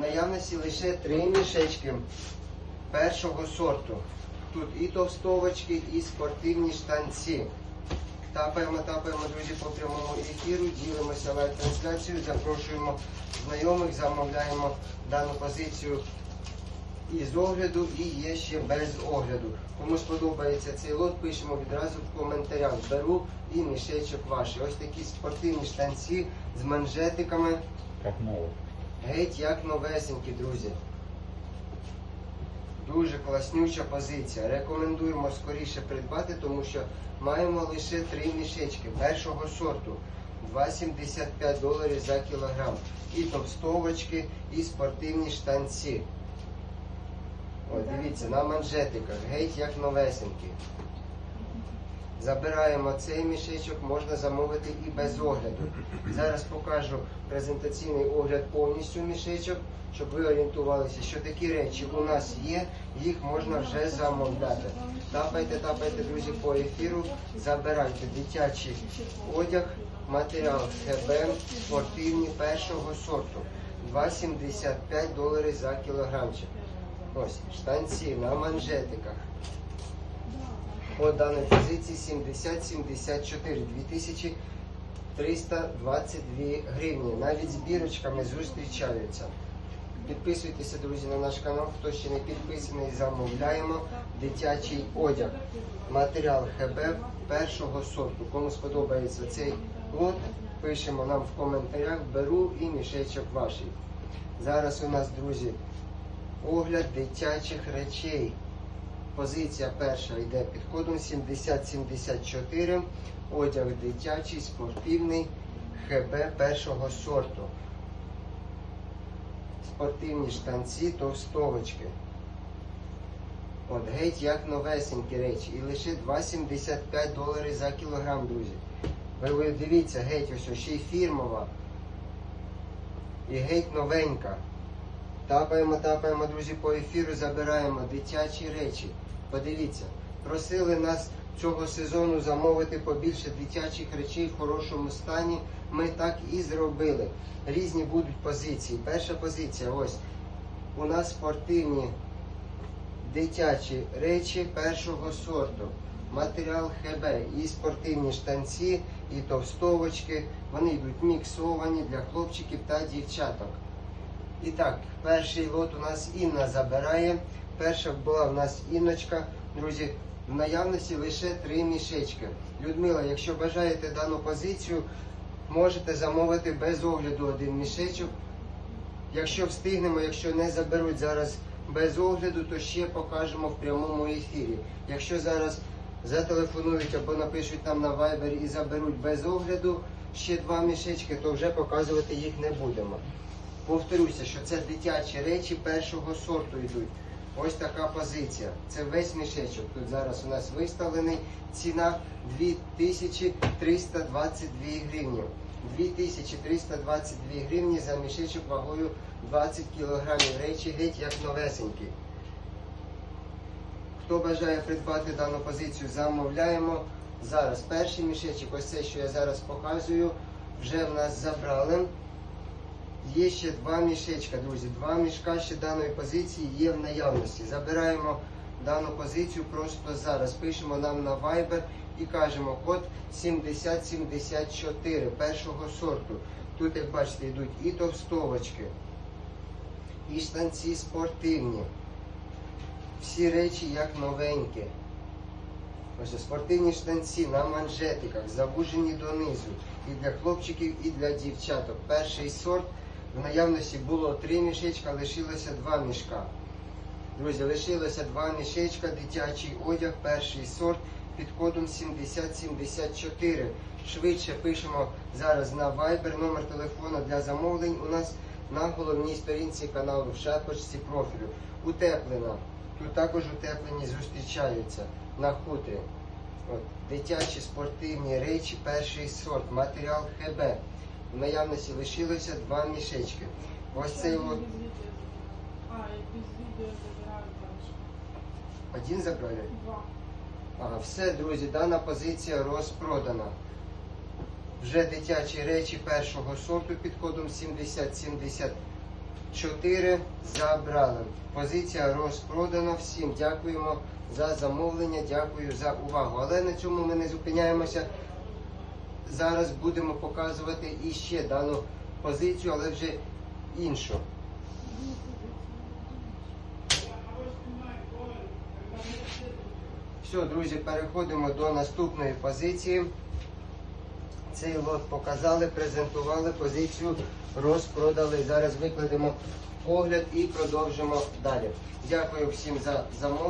Наявності лише три мішечки першого сорту. Тут і товстовочки, і спортивні штанці. Тапаємо, тапаємо, друзі, по прямому ефіру, ділимося лайв-трансляцією, запрошуємо знайомих, замовляємо дану позицію із огляду і є ще без огляду. Кому сподобається цей лот, пишемо відразу в коментарях. Беру і мішечок ваш. Ось такі спортивні штанці з манжетиками. Новый. Геть як новесенькі, друзі. Дуже класнюча позиція. Рекомендуємо скоріше придбати, тому що маємо лише три мішечки першого сорту. 2,75 доларів за кілограм. І товстовочки, і спортивні штанці. О, дивіться, на манжетиках, геть як новесенькі. Забираємо цей мішечок, можна замовити і без огляду. Зараз покажу презентаційний огляд повністю мішечок, щоб ви орієнтувалися, що такі речі у нас є, їх можна вже замовляти. Тапайте, тапайте, друзі, по ефіру, забирайте дитячий одяг, матеріал ХБ, спортивні першого сорту. 2,75 доларів за кілограмчик. Ось штанці на манжетиках. По даній позиції 70-74, 2322 гривні. Навіть з бірочками зустрічаються. Підписуйтеся, друзі, на наш канал. Хто ще не підписаний, замовляємо дитячий одяг. Матеріал ХБ першого сорту. Кому сподобається цей лот, пишемо нам в коментарях, беру і мішечок ваший. Зараз у нас, друзі, огляд дитячих речей. Позиція перша йде під кодом 7074. Одяг дитячий, спортивний, ХБ першого сорту. Спортивні штанці, товстовочки. От геть як новесенькі речі. І лише 2,75 доларів за кілограм, друзі. Ви, ви дивіться, геть ось ще й фірмова. І геть новенька. Тапаємо, тапаємо, друзі, по ефіру, забираємо дитячі речі. Подивіться, просили нас цього сезону замовити побільше дитячих речей в хорошому стані. Ми так і зробили. Різні будуть позиції. Перша позиція, ось у нас спортивні дитячі речі першого сорту. Матеріал ХБ і спортивні штанці, і товстовочки. Вони йдуть міксовані для хлопчиків та дівчаток. І так, перший лот у нас Інна забирає. Перша була в нас Інночка. Друзі, в наявності лише три мішечки. Людмила, якщо бажаєте дану позицію, можете замовити без огляду один мішечок. Якщо встигнемо, якщо не заберуть зараз без огляду, то ще покажемо в прямому ефірі. Якщо зараз зателефонують або напишуть нам на Viber і заберуть без огляду ще два мішечки, то вже показувати їх не будемо. Повторюся, що це дитячі речі першого сорту йдуть. Ось така позиція. Це весь мішечок. Тут зараз у нас виставлений. Ціна 2322 гривні. 2322 гривні за мішечок вагою 20 кілограмів. Речі геть як новесенькі. Хто бажає придбати дану позицію, замовляємо. Зараз перший мішечок, ось це, що я зараз показую, вже в нас забрали. Є ще два мішечка, друзі. Два мішка ще даної позиції є в наявності. Забираємо дану позицію просто зараз. Пишемо нам на Viber і кажемо код 7074 першого сорту. Тут, як бачите, йдуть і товстовочки, і штанці спортивні. Всі речі як новенькі. Ось спортивні штанці на манжетиках, завужені донизу. І для хлопчиків, і для дівчаток. Перший сорт в наявності було три мішечка, лишилося два мішка. Друзі, лишилося два мішечка, дитячий одяг, перший сорт під кодом 7074. Швидше пишемо зараз на Viber, номер телефону для замовлень у нас на головній сторінці каналу в шапочці профілю. Утеплена. Тут також утеплені зустрічаються на хутрі. От, дитячі спортивні речі, перший сорт, матеріал ХБ. В наявності лишилося два мішечки. Ось цей от А, один забрали. Два. Ага, все, друзі, дана позиція розпродана. Вже дитячі речі першого сорту під кодом 7074 4 забрали. Позиція розпродана. Всім дякуємо за замовлення, дякую за увагу. Але на цьому ми не зупиняємося. Зараз будемо показувати іще дану позицію, але вже іншу. Все, друзі, переходимо до наступної позиції. Цей лот показали, презентували позицію, розпродали. Зараз викладемо огляд і продовжимо далі. Дякую всім за замовлення.